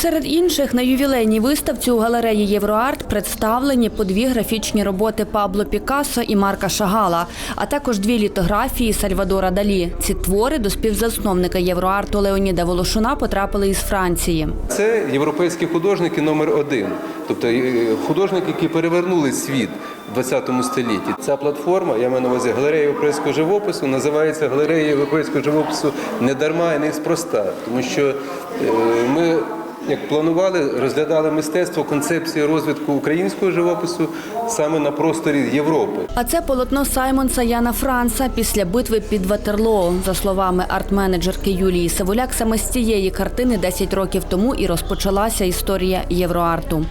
Серед інших на ювілейній виставці у галереї Євроарт представлені по дві графічні роботи Пабло Пікассо і Марка Шагала, а також дві літографії Сальвадора Далі. Ці твори до співзасновника Євроарту Леоніда Волошуна потрапили із Франції. Це європейські художники номер один, тобто е, художники, які перевернули світ в 20 столітті. Ця платформа, я маю на увазі галерея європейського живопису, називається галерея європейського живопису не дарма і не спроста, тому що е, ми. Як планували, розглядали мистецтво концепції розвитку українського живопису саме на просторі Європи. А це полотно Саймонса Яна Франца після битви під Ватерлоо. За словами арт-менеджерки Юлії Савуляк, саме з цієї картини 10 років тому і розпочалася історія євроарту.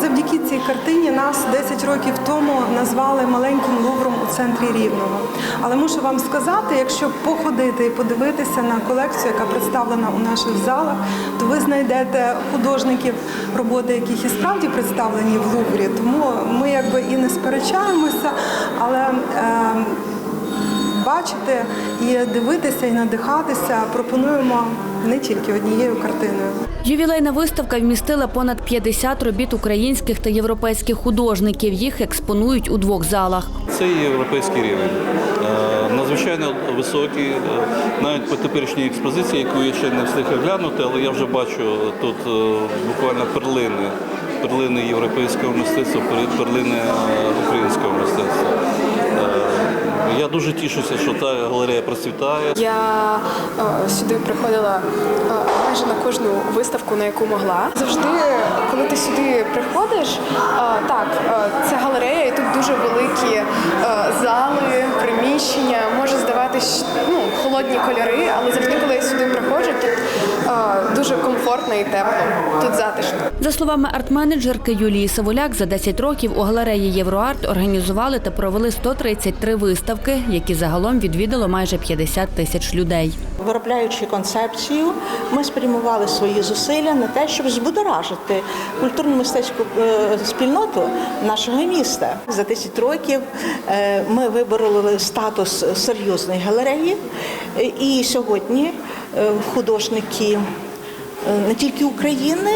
Завдяки цій картині нас 10 років тому назвали маленьким лувром у центрі Рівного. Але мушу вам сказати, якщо походити і подивитися на колекцію, яка представлена у наших залах, то ви знайдете художників, роботи яких і справді представлені в Луврі. Тому ми якби і не сперечаємося, але е, бачити і дивитися, і надихатися пропонуємо не тільки однією картиною. Ювілейна виставка вмістила понад 50 робіт українських та європейських художників. Їх експонують у двох залах. Це європейський рівень. Е, Надзвичайно високий, е, навіть по теперішній експозиції, яку я ще не встиг оглянути, але я вже бачу тут е, буквально перлини, перлини європейського мистецтва, пер- перлини українського мистецтва. Я дуже тішуся, що та галерея процвітає. Я е, сюди приходила е, майже на кожну виставку, на яку могла. Завжди, коли ти сюди приходиш, е, так, е, це галерея, і тут дуже великі е, зали, приміщення. Може здаватись ну, холодні кольори, але завжди, коли я сюди дуже комфортно і тепло, тут затишно. За словами арт-менеджерки Юлії Савуляк, за 10 років у галереї Євроарт організували та провели 133 виставки, які загалом відвідало майже 50 тисяч людей. Виробляючи концепцію, ми спрямували свої зусилля на те, щоб збудоражити культурно-мистецьку е, спільноту нашого міста. За 10 років е, ми вибороли статус серйозної галереї, і сьогодні е, художники не тільки України,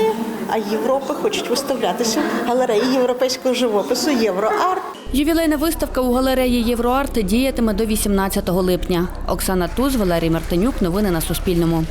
а Європи хочуть виставлятися в галереї європейського живопису Євроарт. Ювілейна виставка у галереї Євроарт діятиме до 18 липня. Оксана Туз, Валерій Мартинюк. Новини на Суспільному.